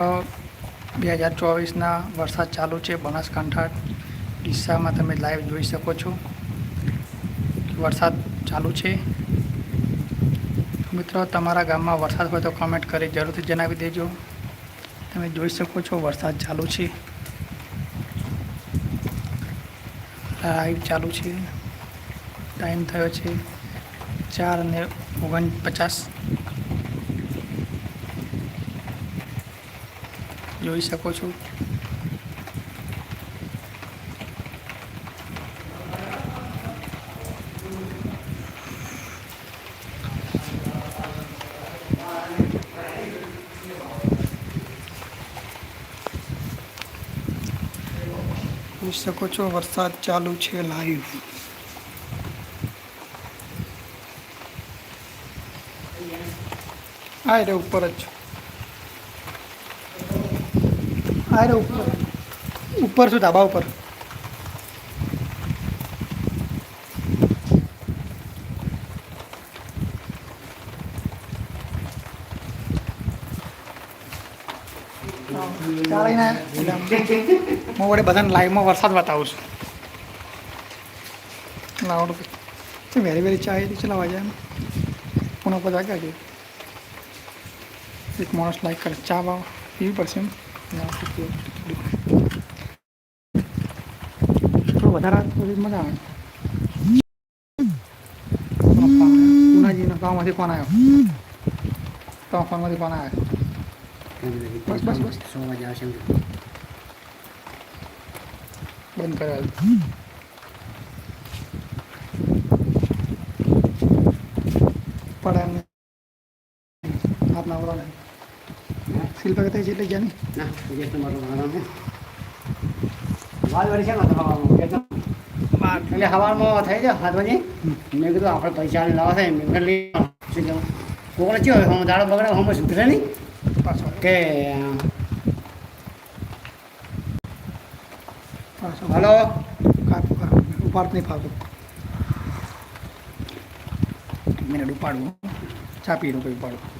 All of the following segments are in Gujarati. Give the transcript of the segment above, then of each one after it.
બે હજાર ચોવીસના વરસાદ ચાલુ છે બનાસકાંઠા ડીસામાં તમે લાઈવ જોઈ શકો છો. વરસાદ ચાલુ છે. મિત્રો, તમારા ગામમાં વરસાદ હોય તો કમેન્ટ કરી જરૂરથી જણાવી દેજો. તમે જોઈ શકો છો વરસાદ ચાલુ છે. લાઈવ ચાલુ છે. ટાઈમ થયો છે ચાર અને ઓગણપચાસ. જોઈ શકો છો. જોઈ શકો છો, વરસાદ ચાલુ છે લાઈવ આ રે ઉપર જ. આ રે ઉપર. ઉપર છું ધાબા ઉપર? હું વડે બધાને લાઈવમાં વરસાદ બતાવું છું. લાવડો તો વેરી વેરી ચાય ચલાવવા જાય પુના પર જાગ્યા એક માણસ લાઈક કરે, ચા બાવ પીવી પડશે એમ. થોડું વધારે મજા આવે પુનાજીનો ગામમાંથી ફોન આવ્યો તમારા ફોનમાંથી ફોન આવ્યો બસ બસ બસ હાથ નાવડો ને શિલ્પા કહેતા છે એટલે ગયા ના વિદેશ તમારો આરામ છે વાલ વળી છે ને હવામાં? એટલે હવામાં થઈ જાય હાથ વાગે મેં કીધું આપણે પૈસા લાવવા થાય મેં કીધું લઈ. શું કહેવું? કોકડે ચિયો હું દાડો બગડે હમણાં સુધરે નહીં? પાછો. કે પાછો. હલો? કાપ ઉપાડ નહીં ફાવતું. મિનિટ ઉપાડવું ચા પી લો ઉપાડવું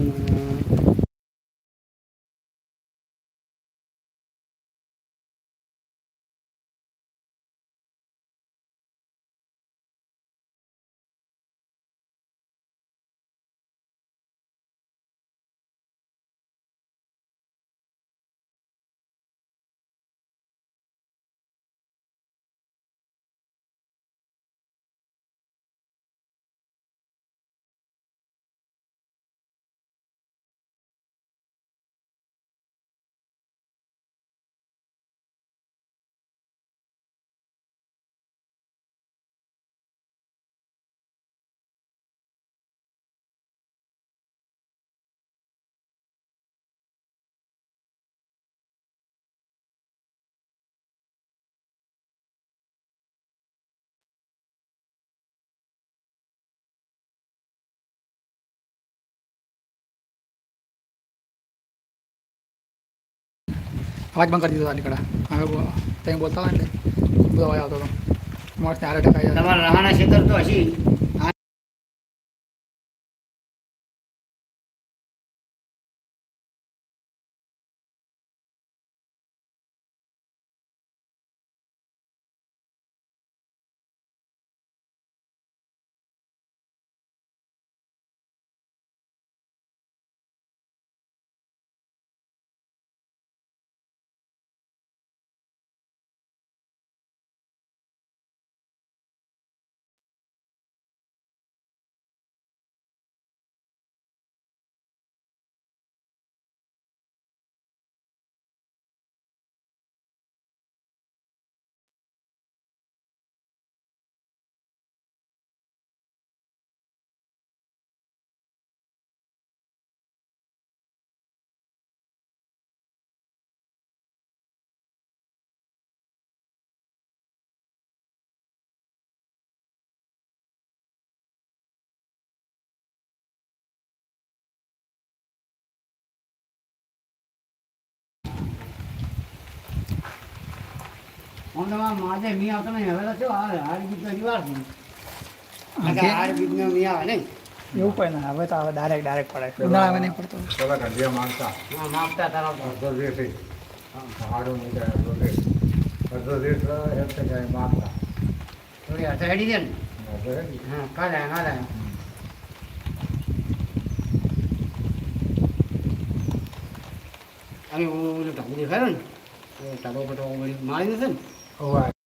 અવાજ બંધ કરી દીધો આ નીકળા. હવે તમે બોલતા હોય એટલે. બધો અવાજ આવતો હતો. માણસને હારે તમારા રહાના ક્ષેત્ર તો હશી. તો આ માજે મી તમે નહીં હવે તો શું આ હારી બીજનો છે હા, કે- હારી નહીં. એવું કોઈ ના હવે તો હવે ડાયરેક્ટ ડાયરેક્ટ પડે. ઉનાળામાં નહીં પડતો. પેલા હા માપતા તરાવતા અડધો રેટ હાડું મૂકે અડધો રેટ અડધો રેટ એમ જાય માનતા થોડી હશે હેડી દે ને. અડધો હા કાલે કાઢાય. અને ઓલું ઢબુ દેખાયો ને? ઢબો બધો મારી દેશે ને? હોવા ગાતો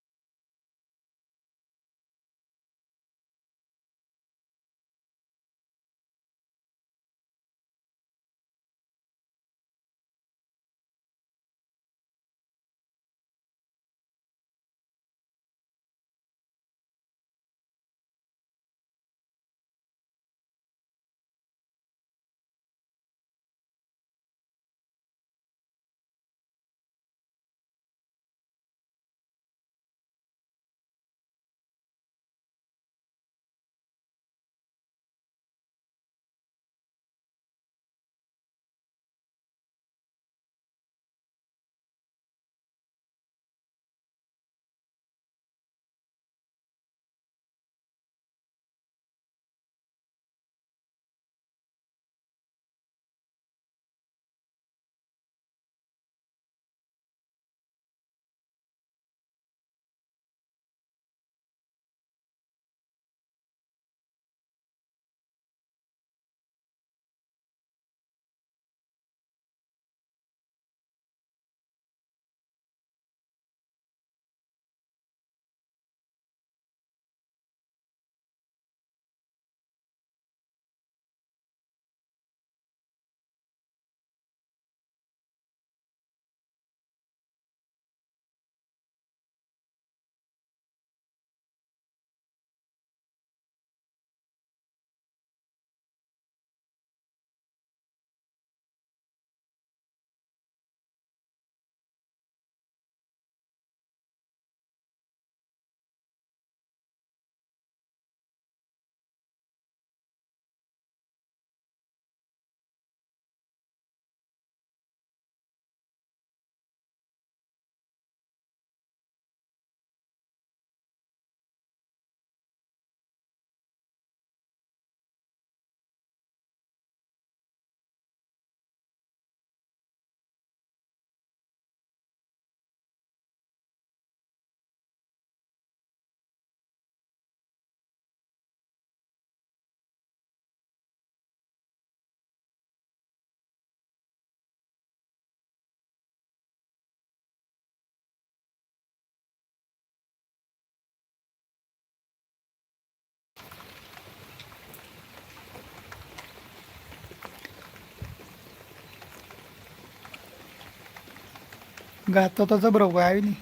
તો જબરો કોઈ આવી નહીં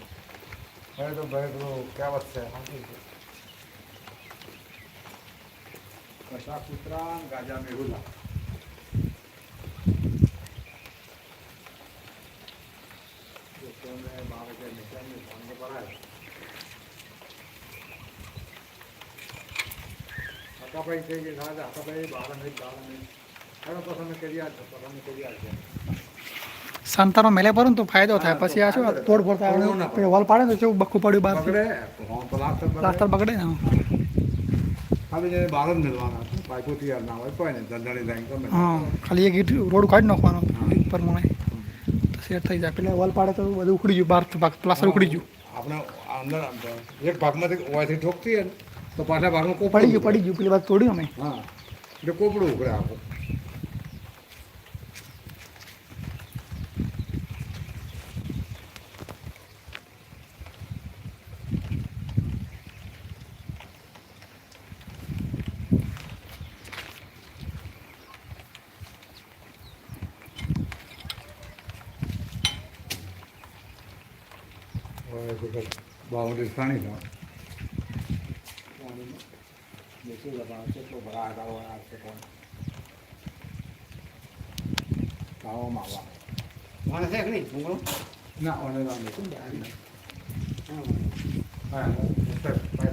હવે તો ભાઈ પેલું કહેવત છે કશા કૂતરા ને ગાજા મેહુલા લોકોને બાળકે નીકળ્યાની ભાંગ પડાય હકાભાઈ કહી કે ના હકાભાઈ બાર મિનિટ બાર સંતાનો મેલે ને તો ફાયદો થાય. પછી આ શું તોડફોડ થાય. વોલ પાડે તો કેવું બખું પડ્યું બહાર પ્લાસ્ટર બગડે. ને હા ખાલી એક ઈટ રોડ કાઢી નાખવાનો ઈટ પર મને તો સેટ થઈ જાય. પેલા વોલ પાડે તો બધું ઉખડી ગયું બહાર ભાગ પ્લાસ્ટર ઉખડી ગયું. આપણે અંદર એક ભાગમાંથી ઓયથી ઠોકતી તો પાછા ભાગમાં પડી ગયું પડી ગયું. પેલી વાત તોડ્યું અમે. હા એટલે કોપડું ઉકળે આખું બાઉન્ડ્રી સ્થાની છે. બેસી જવા કેટલો ભરા આવો આવશે કોણ ખાવામાં આવવા માણસ છે નહીં ભૂંગળો ના ઓને ના શું હા હા સર પાઇપ છે હા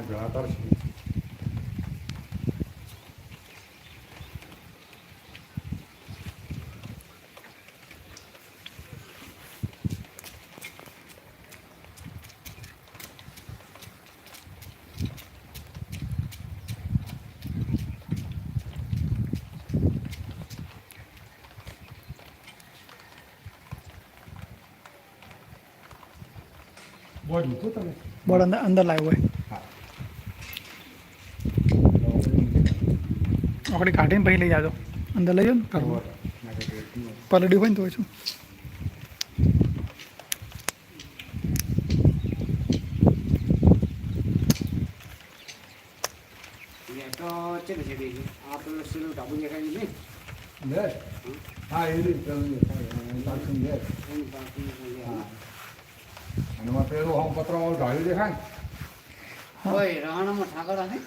પાણી ભેળા કરશે બોલ મૂકું તમે બોર્ડ અંદર અંદર લાવ્યો હોય આપણે કાઢીને પછી લઈ જાજો અંદર લઈ જાઓ ને ઘરમાં પલડ્યું હોય ને તો શું એ તો ચેલું છે બીજું આ પેલું સીલું ઢાબુ દેખાય છે નહીં લે હા એ રીતે પાછું લે એની પાછળ છે. હા અને માં પેલું હમ પતરામાં ઢાળ્યું દેખાય ને ઓય રાણામાં ઠાકર હશે